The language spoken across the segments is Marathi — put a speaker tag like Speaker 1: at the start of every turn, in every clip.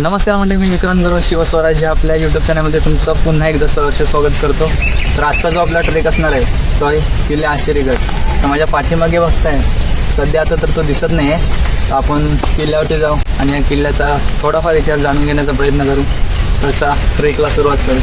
Speaker 1: नमस्कार म्हणजे मी विक्रांत गौरव शिवस्वराज या आपल्या यूट्यूब चॅनलमध्ये तुमचं पुन्हा एकदा सर्वच स्वागत करतो. तर आजचा जो आपला ट्रेक असणार आहे तो आहे किल्ले आश्चर्यगड तर माझ्या पाठीमागे बघताय सध्या आता तर तो दिसत नाही आहे. तर आपण किल्ल्यावरती जाऊ आणि या किल्ल्याचा थोडाफार इतिहास जाणून घेण्याचा प्रयत्न करू. त्याचा ट्रेकला सुरुवात करू.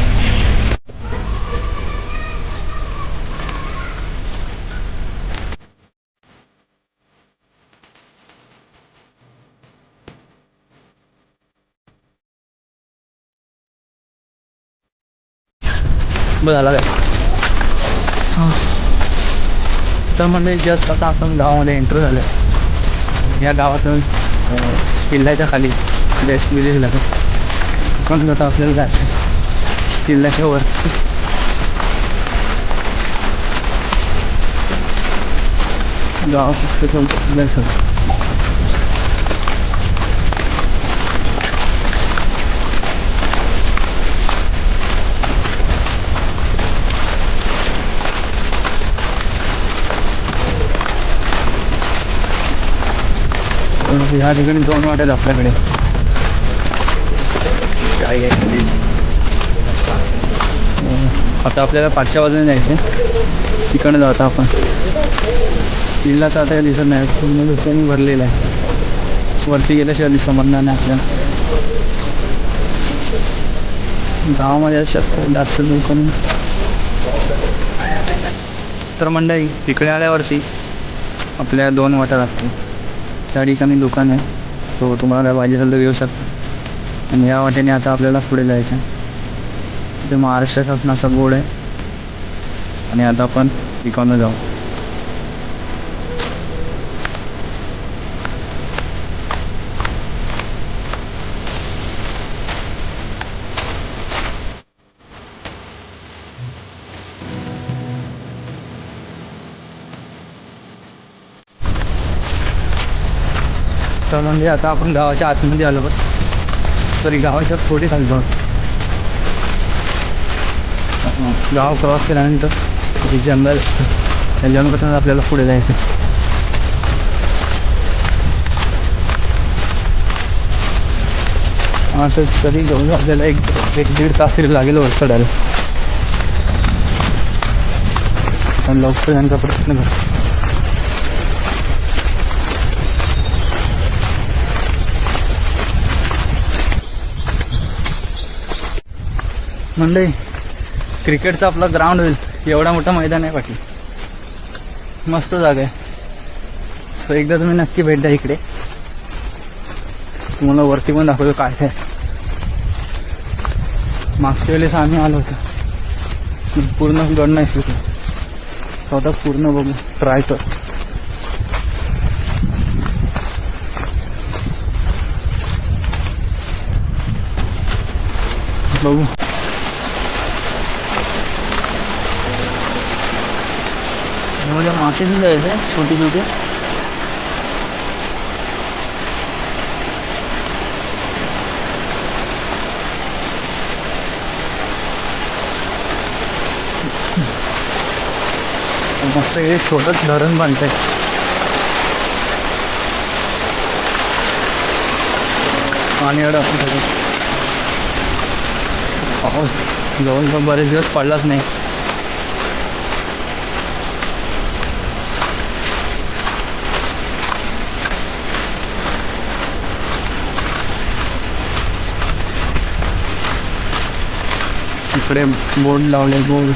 Speaker 1: बरं झाला काय हां. तर म्हणजे जस्ट आता आपण गावामध्ये एंटर झालं या गावातून किल्ल्याच्या खाली बेस्ट विलेज लागत पण आता आपल्याला जायचं किल्ल्याच्या वर. गाव म्हणजे ह्या ठिकाणी दोन वाटेल आपल्याकडे. काय आता आपल्याला पाचच्या बाजूने जायचं तिकडे जाऊ आता आपण. किल्ला तर आता काही दिसत नाही. पूर्ण दुसऱ्याने भरलेला आहे. वरती गेल्याशिवाय समजणार नाही आपल्याला. गावामध्ये असं जास्त लोक तर मंडळी तिकडे आल्यावरती आपल्या दोन वाटा लागतील. त्या ठिकाणी दुकान आहे. तो तुम्हाला काय पाहिजे असेल तर घेऊ शकता. आणि या वाटेने आता आपल्याला पुढे जायचं आहे. तिथे महाराष्ट्र शासनाचा बोर्ड आहे. आणि आता आपण तिकडनं जाऊ. तर म्हणजे आता आपण गावाच्या आतमध्ये आलो बघ. तरी गावाच्या थोडी चालतो गाव क्रॉस केल्यानंतर हे जंगल त्या जंगलातून आपल्याला पुढे जायचं. आता तरी जाऊन आपल्याला एक एक दीड तास तरी लागेल वर चढायला. लवकर यांचा प्रयत्न करतो म्हणजे क्रिकेटचा आपला ग्राउंड होईल. एवढा मोठा मैदान आहे पाठी मस्त जागा आहे. सो एकदा तुम्ही नक्की भेट द्या इकडे. तुम्हाला वरती पण दाखवतो काय काय. मागच्या वेळेस आम्ही आलो होतो. पूर्ण गड नाही तिथे स्वतः पूर्ण बघू. ट्राय कर. बघू. त्याच्यामध्ये मासे सुद्धा आहेत छोटे छोटे। मस्त हे छोटंच धरण बांधत आहे पाणी एवढं आपण पाऊस जवळजवळ बरेच दिवस पडलाच नाही. इकडे बोर्ड लावले बोर्ड.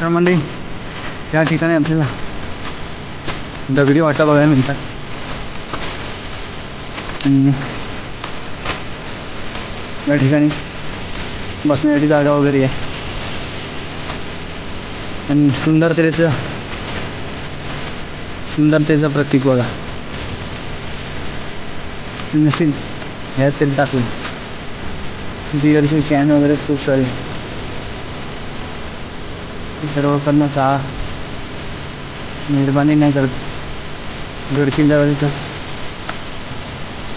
Speaker 1: तर म्हणजे त्या ठिकाणी आपल्याला दगडी वाटा बघायला मिळतात. या ठिकाणी बसण्यासाठी जागा वगैरे आहे. आणि सुंदरतेचं सुंदरतेचं प्रतीक बघा. नशील ह्यात तेल टाकलं. बिअरचे कॅन वगैरे खूप सारे. सर्व करणं का मेहरबानी नाही करत गडकिल तर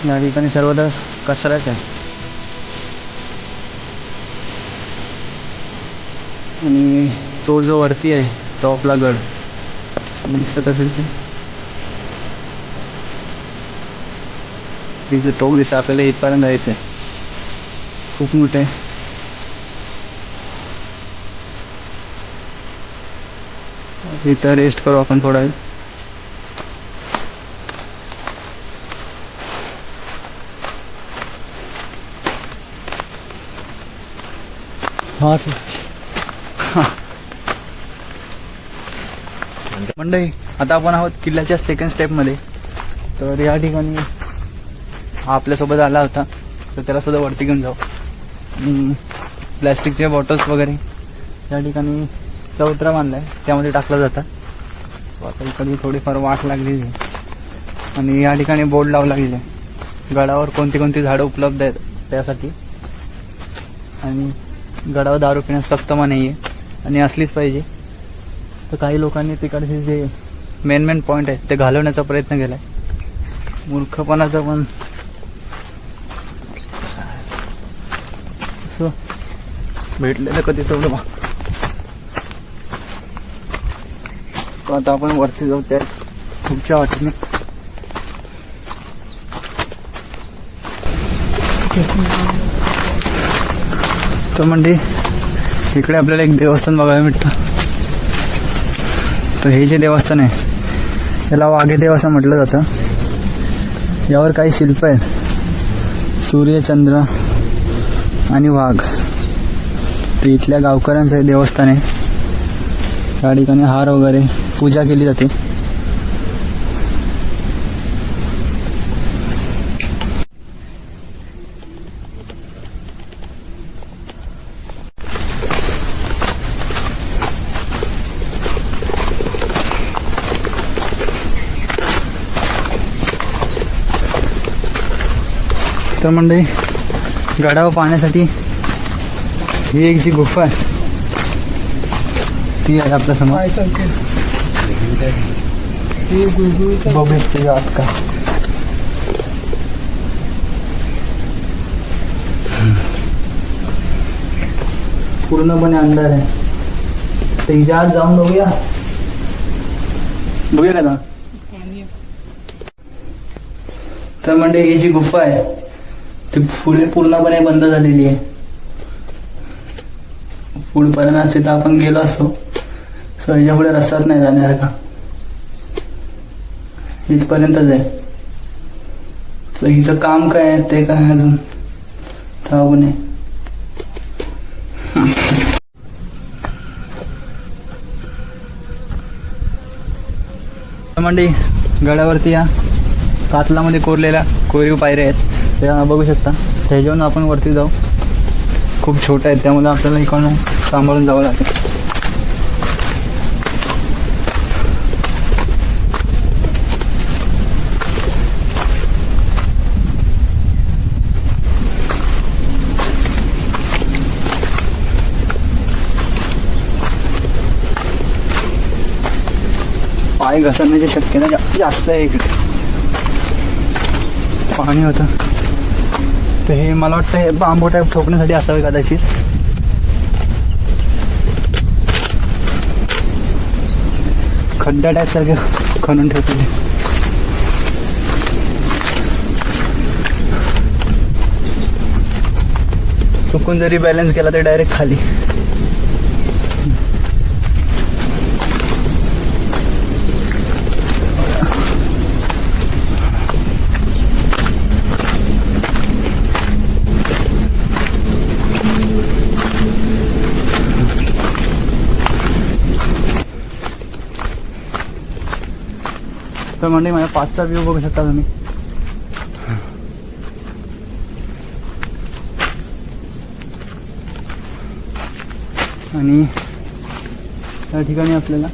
Speaker 1: या ठिकाणी सर्वदा कचराच आहे. आणि तो जो वरती आहे टॉपला गड. दिसत असेल ते? तिचं टोक दिसतं आपल्याला इथपर्यंत जायचं आहे खूप मोठं आहे. इथं रेस्ट करू आपण थोडा वेळ. हा मंडळी आता आपण आहोत किल्ल्याच्या सेकंड स्टेपमध्ये तर या ठिकाणी हा आपल्यासोबत आला होता. तर त्याला सुद्धा वरती घेऊन जाऊ. आणि प्लॅस्टिकचे बॉटल्स वगैरे या ठिकाणी चौत्रा बांधला आहे त्यामध्ये टाकलं जातं. आता इकडे थोडीफार वाट लागलेली आहे. आणि या ठिकाणी बोर्ड लावू लागलेले. गडावर कोणती कोणती झाडं उपलब्ध आहेत त्यासाठी. आणि गडावर दारू पिण्यास सक्त मनाई आहे आणि असलीच पाहिजे. तर काही लोकांनी तिकडचे जे मेन मेन पॉईंट आहेत ते घालवण्याचा प्रयत्न केलाय. मूर्खपणाचा पण. भेटलेलं कधी तेवढं मग आता आपण वरती जाऊ त्या पुढच्या वाटेने. तर म्हणजे इकडे आपल्याला एक देवस्थान बघायला भेटतं. तर हे जे देवस्थान आहे याला वाघेदेव असं म्हटलं जातं. यावर काही शिल्प आहेत. सूर्य चंद्र आणि वाघ. ते इथल्या गावकऱ्यांचं हे देवस्थान आहे. त्या ठिकाणी हार वगैरे पूजा केली जाते. तर मंडळी गडावर पाहण्यासाठी ही एक जी गुफा आहे. ती आहे आपल्यासमोर. बघू आत. का पूर्णपणे अंधार आहे. तर हिच्या आत जाऊन बघूया. बघूया का तर म्हणजे ही जी गुफा आहे ती पुढे पूर्णपणे बंद झालेली आहे. पुढपर्यंत असते तर आपण गेलो असतो. सो पुढे रस्ताच नाही जाण्यासारखा इथपर्यंतच आहे. तर हिचं काम काय आहे ते काय अजून? ठाऊ नये. मंडी गडावरती या. कातलामध्ये कोरलेल्या कोरीव पायऱ्या आहेत. ते बघू शकता. त्याच्यावरून आपण वरती जाऊ. खूप छोट्या आहेत त्यामुळे आपल्याला इकडून सांभाळून जावं लागेल. पाय घसरण्याची शक्यता जास्त आहे इकडे. पाणी होतं. तर हे मला वाटतं हे बांबू टाईप ठोकण्यासाठी असावे कदाचित. खड्डा टाईप सारखे खणून ठेवलेले चुकून जरी बॅलन्स केला तर डायरेक्ट खाली. तर म्हणजे माझ्या पाचचा व्ह्यू बघू शकता तुम्ही. आणि त्या ठिकाणी आपल्याला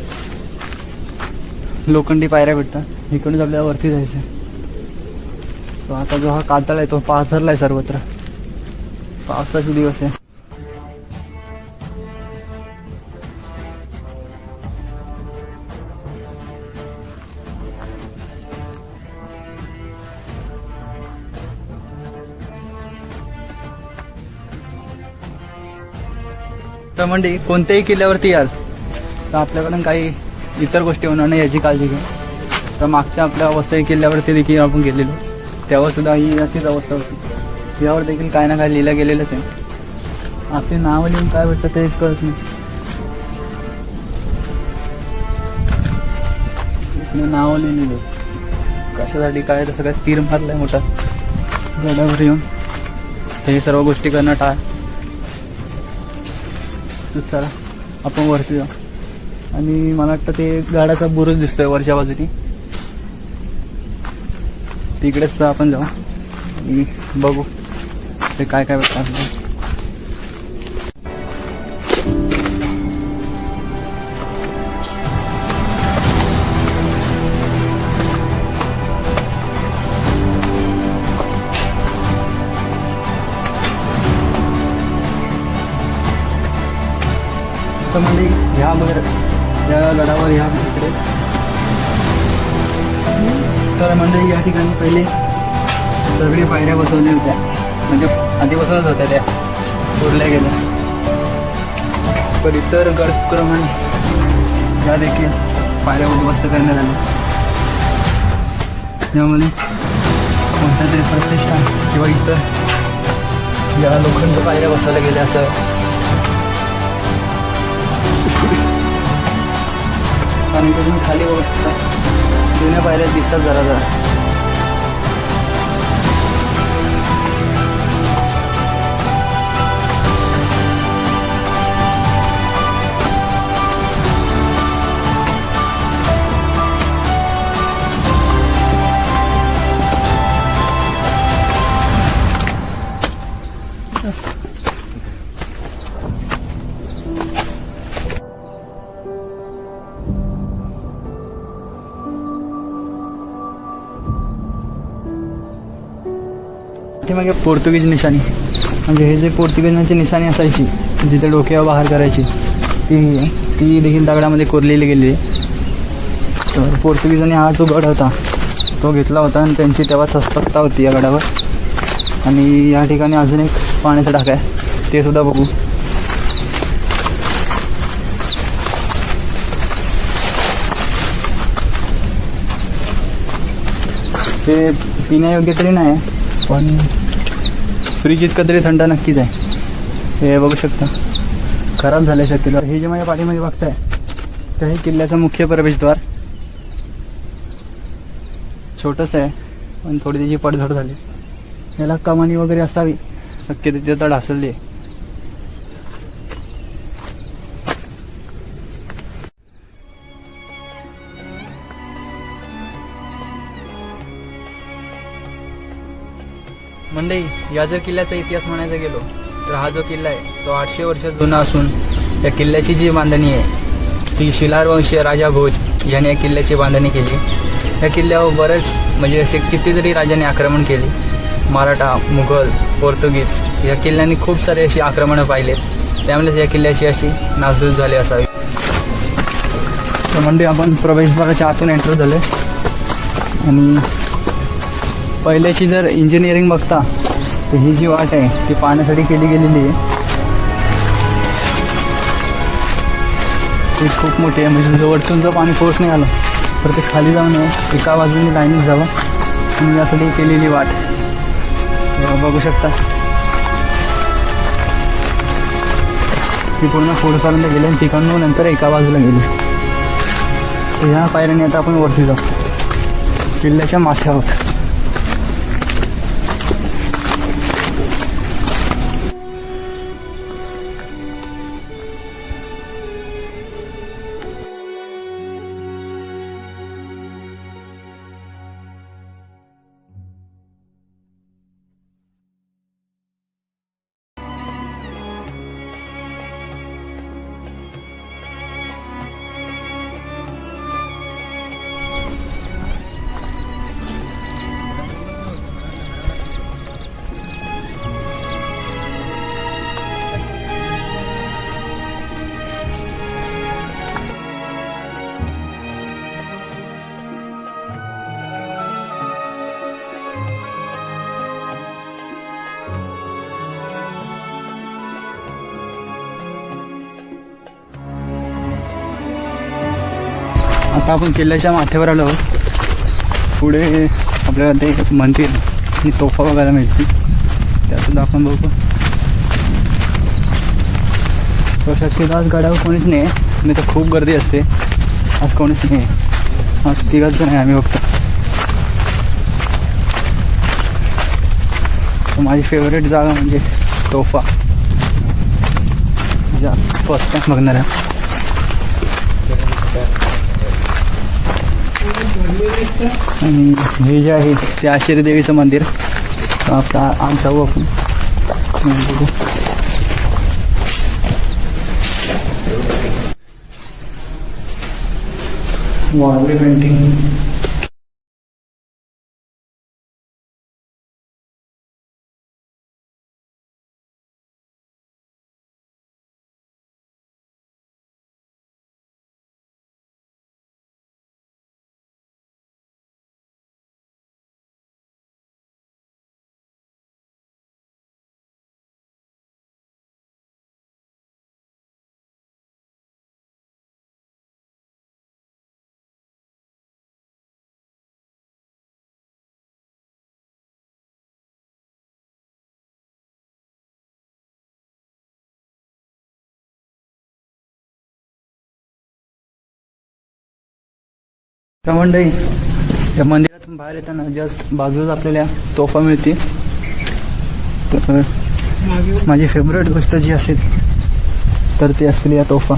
Speaker 1: लोखंडी पायऱ्या भेटतात. इकडूनच आपल्याला वरती जायचं सो आता जो हा कातळ आहे तो पाझरला आहे सर्वत्र. पावसाचे दिवस आहे. तर म्हणजे कोणत्याही किल्ल्यावरती याल तर आपल्याकडून काही इतर गोष्टी होणार नाही याची काळजी घ्या. तर मागच्या आपल्या वसई किल्ल्यावरती देखील आपण गेलेलो. तेव्हा सुद्धा ही अशीच अवस्था होती. यावर देखील काय ना काय लिहिलं गेलेलंच आहे. आपले नाव लिहून काय भेटतं ते कळत नाही. नाव लिहिलेलं कशासाठी काय तसं काय तीर मारलाय मोठा. गडावर येऊन. हे सर्व गोष्टी करणं टाळ. तर चला आपण वरती जाऊ. आणि मला वाटतं ते गाडाचा बुरुज दिसतोय वरच्या बाजूनी. तिकडेच आपण जाऊ आणि बघू ते काय काय भेटतात आपल्याला. म्हणजे ह्या वर या गडावर ह्या इकडे. तर म्हणजे या ठिकाणी पहिले सगळी पायऱ्या बसवल्या होत्या. म्हणजे आधी बसवत होत्या. त्या सोडल्या गेल्या. पण इतर गडक्रमण या देखील पायऱ्या उद्ध्वस्त करण्यात आल्या त्यामुळे कोणत्या तरी प्रतिष्ठान किंवा इतर ज्या लोखंड पायऱ्या बसवल्या गेल्या असं आणि तुम्ही खाली बघू. शकता जुन्या पायऱ्या दिसतात जरा जरा. पाठीमागे पोर्तुगीज निशाणी. म्हणजे हे जे पोर्तुगीजांची निशाणी असायची जिथे डोक्यावर बाहेर करायची ती ती देखील दगडामध्ये कोरलेली गेली. तर पोर्तुगीजांनी हा जो गड होता तो घेतला होता आणि त्यांची तेव्हा सस्ता होती या गडावर. आणि या ठिकाणी अजून एक पाण्याचा टाका आहे ते सुद्धा बघू. ते पिण्यायोग्य तरी नाही पण फ्रीज इतका तरी थंड नक्कीच आहे. हे बघू शकता. खराब झाल्या शक्यता हे जे माझ्या पाठीमध्ये बघताय तर हे किल्ल्याचं मुख्य प्रवेशद्वार. छोटंसं आहे पण थोडी त्याची पडझड झाली. याला कमानी वगैरे असावी. शक्य तिथे तर ढासळली आहे मंडई या जर किल्ल्याचा इतिहास म्हणायचा गेलो तर हा जो किल्ला आहे तो आठशे वर्ष जुना असून या किल्ल्याची जी बांधणी आहे ती शिलारवंशीय राजा भोज याने या किल्ल्याची बांधणी केली. या किल्ल्यावर बरेच म्हणजे असे कितीतरी राजांनी आक्रमण केली. मराठा मुघल पोर्तुगीज या किल्ल्यांनी खूप सारे अशी आक्रमणं पाहिलेत. त्यामुळेच या किल्ल्याची अशी नासधूस झाली असावी. तर म्हणजे आपण प्रवेशद्वाराच्या आतून एंटर झाले आणि पहिल्याची जर इंजिनिअरिंग बघता तर ही जी वाट आहे ती पाण्यासाठी केली गेलेली आहे. ती खूप मोठी आहे म्हणजे जवळतून जर पाणी फोर्स नाही आलं तर ते खाली जाऊन एका बाजूने लाईनीत जावं. आणि यासाठी केलेली वाट. बघू शकता. ती पूर्ण पुढपर्यंत गेली आणि तिकडून नंतर एका बाजूला गेली. ह्या पायऱ्याने आता आपण वरती जाऊ. किल्ल्याच्या माथ्यावर. आता आपण किल्ल्याच्या माथ्यावर आलो आहोत. पुढे आपल्याला ते मंदिर आणि तोफा बघायला मिळतील. त्यासुद्धा आपण बघू. प्रशासकीय आज गडावर कोणीच नाही आहे नाही तर खूप गर्दी असते. आज कोणीच नाही आहे आज तिघाच जण आहे आम्ही बघतो तर माझी फेवरेट जागा म्हणजे तोफा. फर्स्ट टाइम बघणार आहे आणि हे जे आहे ते आश्चर्य देवीचं मंदिर. आता आमचा आपण बघू वॉल पेंटिंग मंडळी या मंदिरातून बाहेर येताना जस्ट बाजूला आपल्याला तोफा मिळते तर माझी फेवरेट गोष्ट जी असेल तर ती असतील या तोफा.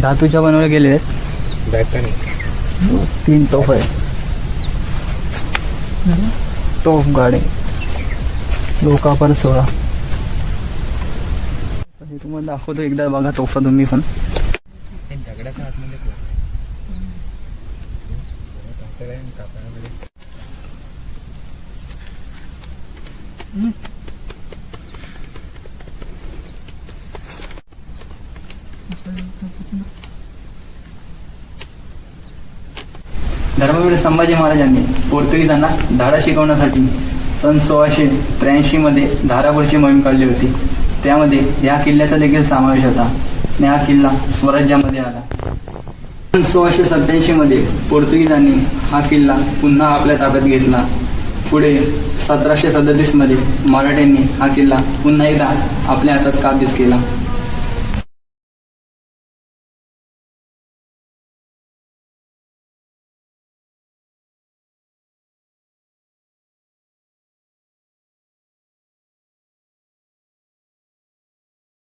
Speaker 1: धातूच्या बनवल्या गेलेल्या आहेत तीन तोफा आहे तोफ गाडे लोकापर सोळा. हे तुम्हाला दाखवतो एकदा बघा तोफा तुम्ही पण. धर्मवीर संभाजी महाराजांनी पोर्तुगीजांना धाडा शिकवण्यासाठी सन सोळाशे त्र्याऐंशी मध्ये धारापूरची मोहीम काढली होती. त्यामध्ये या किल्ल्याचा देखील समावेश होता. आणि हा किल्ला स्वराज्यामध्ये आला. सोळाशे सत्याऐंशी मध्ये पोर्तुगीजांनी हा किल्ला पुन्हा आपल्या ताब्यात घेतला. पुढे सतराशे सदतीसमध्ये मराठ्यांनी हा किल्ला पुन्हा एकदा आपल्या हातात काबीज केला.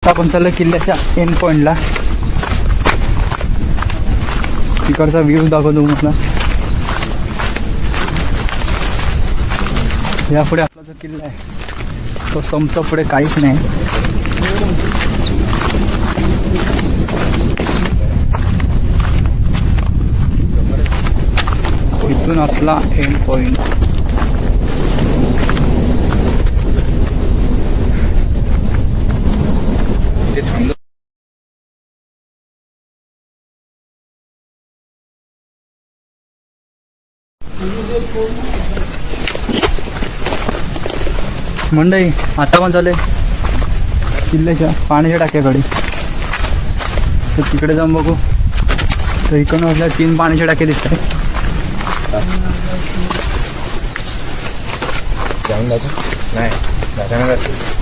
Speaker 1: आपण चाललं किल्ल्याच्या एंड पॉइंटला इकडचा व्ह्यू दाखवतो मला या पुढे आपला जो किल्ला आहे तो संपतो पुढे काहीच नाही. इथून आपला एंड पॉइंट मंडई आता पण चालू किल्ल्याच्या पाण्याच्या टाक्याकडे. तिकडे जाऊन बघू. तर इकडून आपल्याला तीन पाण्याचे टाके दिसत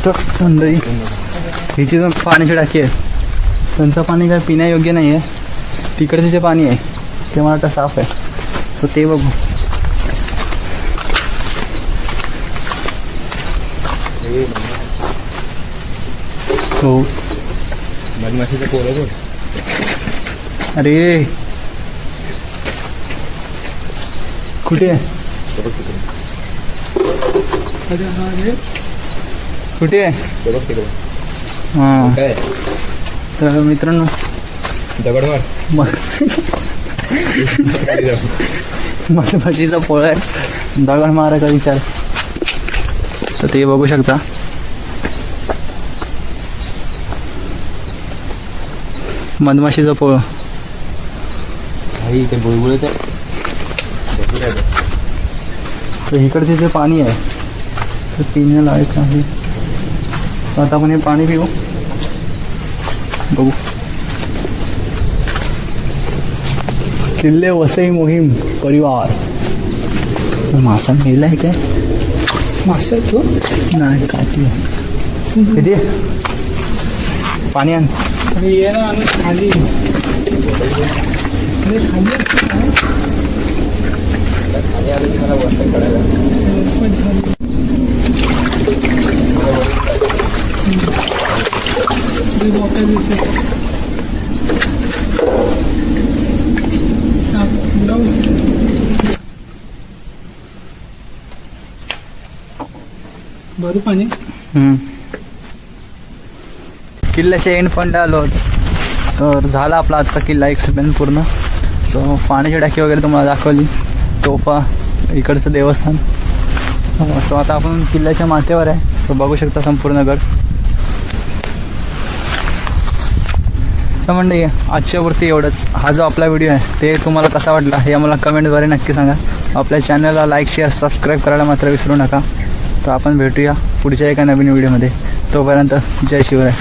Speaker 1: तर मंडई ही जी पाण्याची टाकी आहे त्यांचं पाणी काय पिण्यायोग्य नाही आहे तिकडचे जे पाणी आहे ते मला वाटतं साफ आहे. तर ते बघू. हो.
Speaker 2: मधमाशीचं पोरं बघ
Speaker 1: अरे कुठे आहे कुठे? आहे
Speaker 2: ते बघ तिकडे.
Speaker 1: हां.
Speaker 2: काय?
Speaker 1: तर मित्रांनो.
Speaker 2: दगड मार.
Speaker 1: मधमाशीचा पोळा आहे. दगड मारायचा विचार? तर ते बघू शकता. मधमाशीचा पोळ
Speaker 2: ते बुळबुळत आहे.
Speaker 1: तर इकडचे जे पाणी आहे ते पिण्यालायक आहे. आता आपण हे पाणी पिऊ. बघू. किल्ले वसई मोहीम परिवार. मासा मेला आहे काय?
Speaker 3: मासा तो
Speaker 1: नाही काय किती? पाणी आण.
Speaker 3: ये ना आणि खाली. खाली अरे मोठा दिसतो. हा, जाऊ. भरू पाणी?
Speaker 1: किल्ल्याच्या एंड फंड आलो तर झाला आपला आजचा किल्ला एक्सपिरियन्स पूर्ण. सो पाण्याची टाकी वगैरे तुम्हाला दाखवली. तोफा इकडचं देवस्थान. सो आता आपण किल्ल्याच्या माथ्यावर आहे. तो बघू शकता संपूर्ण गड. तर म्हणजे आजच्या वरती एवढंच. हा जो आपला व्हिडिओ आहे ते तुम्हाला कसा वाटला हे आम्हाला कमेंटद्वारे नक्की सांगा. आपल्या चॅनलला लाईक शेअर सबस्क्राईब करायला मात्र विसरू नका. तर आपण भेटूया पुढच्या एका नवीन व्हिडिओमध्ये. तोपर्यंत जय शिवराय.